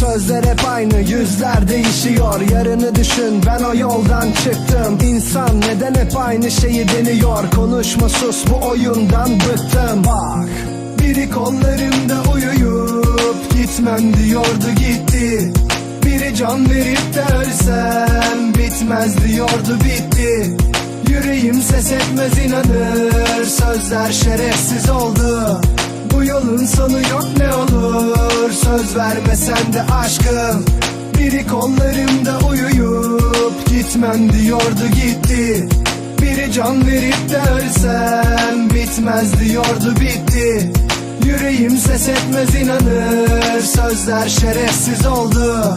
Sözler hep aynı yüzler değişiyor. Yarını düşün ben o yoldan çıktım. İnsan neden hep aynı şeyi deniyor? Konuşma sus bu oyundan bıktım. Bak biri kollarımda uyuyup Gitmem diyordu gitti. Biri can verip de ölsem Bitmez diyordu bitti. Yüreğim ses etmez inanır Sözler şerefsiz oldu. Bu yolun sonu Söz vermesen de aşkım. Biri kollarımda uyuyup Gitmem diyordu gitti. Biri can verip de ölsem Bitmez diyordu bitti. Yüreğim ses etmez inanır Sözler şerefsiz oldu